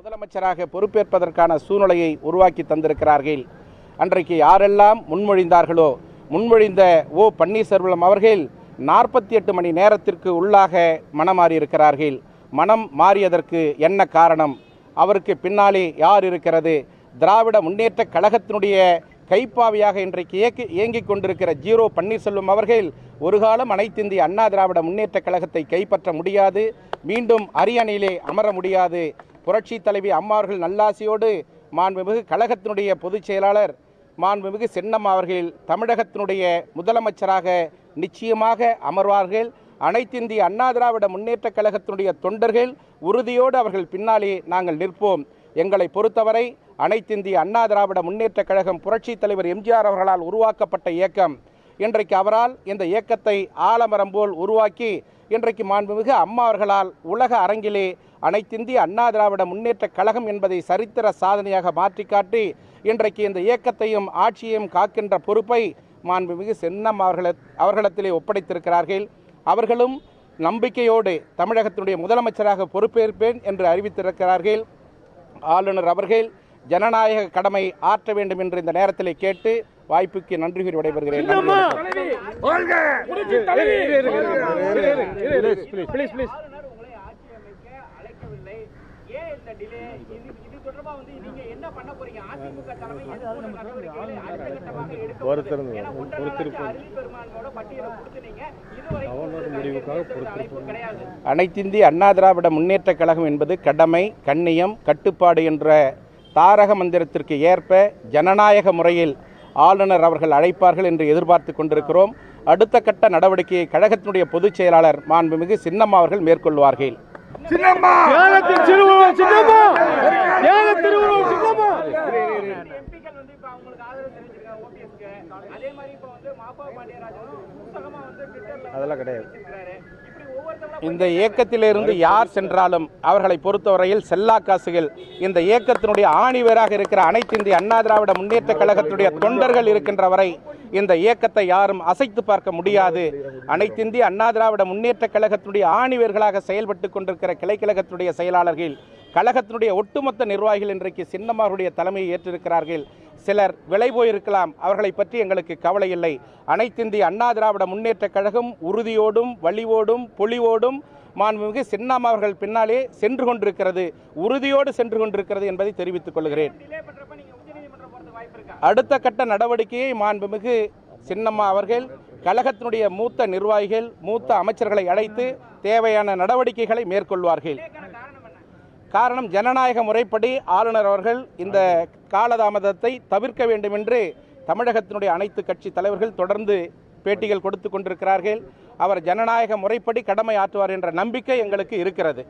முதலமைச்சராக பொறுப்பேற்பதற்கான சூழ்நிலையை உருவாக்கி தந்திருக்கிறார்கள். அன்றைக்கு யாரெல்லாம் முன்மொழிந்தார்களோ முன்மொழிந்த ஓ பன்னீர்செல்வம் அவர்கள் நாற்பத்தி எட்டு மணி நேரத்திற்கு உள்ளாக மனம் மாறியிருக்கிறார்கள் மனம் மாறியதற்கு என்ன காரணம்? அவருக்கு பின்னாலே யார் இருக்கிறது? திராவிட முன்னேற்ற கழகத்தினுடைய கைப்பாவியாக இன்றைக்கு இயக்கி இயங்கிக் கொண்டிருக்கிற ஜீரோ பன்னீர்செல்வம் அவர்கள் ஒரு காலம் அனைத்திந்திய அண்ணா திராவிட முன்னேற்ற கழகத்தை கைப்பற்ற முடியாது. மீண்டும் அரியணையிலே அமர முடியாது. புரட்சி தலைவி அம்மாவர்கள் நல்லாசியோடு மாண்புமிகு கழகத்தினுடைய பொதுச் செயலாளர் மாண்புமிகு சென்னம்மா அவர்கள் தமிழகத்தினுடைய முதலமைச்சராக நிச்சயமாக அமர்வார்கள். அனைத்திந்திய அண்ணா திராவிட முன்னேற்ற கழகத்தினுடைய தொண்டர்கள் உறுதியோடு அவர்கள் பின்னாலே நாங்கள் நிற்போம். எங்களை பொறுத்தவரை அனைத்திந்திய அண்ணா திராவிட முன்னேற்ற கழகம் புரட்சி தலைவர் எம்ஜிஆர் அவர்களால் உருவாக்கப்பட்ட இயக்கம். இன்றைக்கு அவரால் இந்த இயக்கத்தை ஆலமரம் போல் உருவாக்கி இன்றைக்கு மாண்புமிகு அம்மா அவர்களால் உலக அரங்கிலே அனைத்திந்திய அண்ணா திராவிட முன்னேற்ற கழகம் என்பதை சரித்திர சாதனையாக மாற்றி காட்டி இன்றைக்கு இந்த இயக்கத்தையும் ஆட்சியையும் காக்கின்ற பொறுப்பை மாண்புமிகு சென்னம் அவர்கள அவர்களிடத்திலே ஒப்படைத்திருக்கிறார்கள் அவர்களும் நம்பிக்கையோடு தமிழகத்தினுடைய முதலமைச்சராக பொறுப்பேற்பேன் என்று அறிவித்திருக்கிறார்கள் ஆளுநர் அவர்கள் ஜனநாயக கடமை ஆற்ற வேண்டும் என்று இந்த நேரத்திலே கேட்டு வாய்ப்புக்கு நன்றி கூறி விடைபெறுகிறேன் அழைக்கவில்லை ஏன் இந்த டிலே இது இது தொடர்பா வந்து நீங்க என்ன பண்ண போறீங்க? அதிமுக தலைமை எதிர்ப்பு நடவடிக்கைகளை அடுத்த கட்டமாக எடுக்க நாளாச்சு அருள் பெருமானோட பட்டியலை கொடுத்துனீங்க அனைத்திந்திய அண்ணா திராவிட முன்னேற்ற கழகம் என்பது கடமை கண்ணியம் கட்டுப்பாடு என்ற தாரக மந்திரத்திற்கு ஏற்ப ஜனநாயக முறையில் ஆளுநர் அவர்கள் அழைப்பார்கள் என்று எதிர்பார்த்து கொண்டிருக்கிறோம். அடுத்த கட்ட நடவடிக்கையை கழகத்தினுடைய பொதுச் செயலாளர் மாண்புமிகு சின்னம்மா அவர்கள் மேற்கொள்வார்கள். தியாகத்தின் திருவுருவம் சின்னம்மா! தியாக திருவுருவம் சின்னம்மா! எம்பிக்கள் வந்து இப்ப அவங்களுக்கு ஆதரவு தெரிவிச்சிருக்காங்க ஓபிஎஸ்க்கு. அதே மாதிரி இப்ப வந்து மாப்பா பாண்டியராஜனும் புத்தகமா வந்து ட்விட்டர்ல அதெல்லாம் கிடையாது. இந்த இயக்கத்திலிருந்து யார் சென்றாலும் அவர்களை பொறுத்தவரையில் செல்லா காசுகள் இந்த இயக்கத்தினுடைய ஆணிவேராக இருக்கிற அனைத்து இந்திய அண்ணா திராவிட முன்னேற்ற கழகத்தினுடைய தொண்டர்கள் இருக்கின்ற வரை இந்த இயக்கத்தை யாரும் அசைத்து பார்க்க முடியாது. அனைத்திந்திய அண்ணா திராவிட முன்னேற்ற கழகத்தினுடைய ஆணிவர்களாக செயல்பட்டு கொண்டிருக்கிற கிளைக்கழகத்தினுடைய செயலாளர்கள் கழகத்தினுடைய ஒட்டுமொத்த நிர்வாகிகள் இன்றைக்கு சின்னம்மாருடைய தலைமையை ஏற்றிருக்கிறார்கள். சிலர் விலை போயிருக்கலாம் அவர்களை பற்றி எங்களுக்கு கவலை இல்லை. அனைத்திந்திய அண்ணா திராவிட முன்னேற்ற கழகம் உறுதியோடும் வலிவோடும் பொலிவோடும் மாண்புமிகு சின்னம்மா அவர்கள் பின்னாலே சென்று கொண்டிருக்கிறது உறுதியோடு சென்று கொண்டிருக்கிறது என்பதை தெரிவித்துக் கொள்கிறேன். அடுத்த கட்ட நடவடிக்கையை மாண்புமிகு சின்னம்மா அவர்கள் கழகத்தினுடைய மூத்த நிர்வாகிகள் மூத்த அமைச்சர்களை அழைத்து தேவையான நடவடிக்கைகளை மேற்கொள்வார்கள். காரணம் காரணம் ஜனநாயக முறைப்படி ஆளுநர் அவர்கள் இந்த காலதாமதத்தை தவிர்க்க வேண்டும் என்று தமிழகத்தினுடைய அனைத்து கட்சி தலைவர்கள் தொடர்ந்து பேட்டிகள் கொடுத்து கொண்டிருக்கிறார்கள். அவர் ஜனநாயக முறைப்படி கடமை ஆற்றுவார் என்ற நம்பிக்கை எங்களுக்கு இருக்கிறது.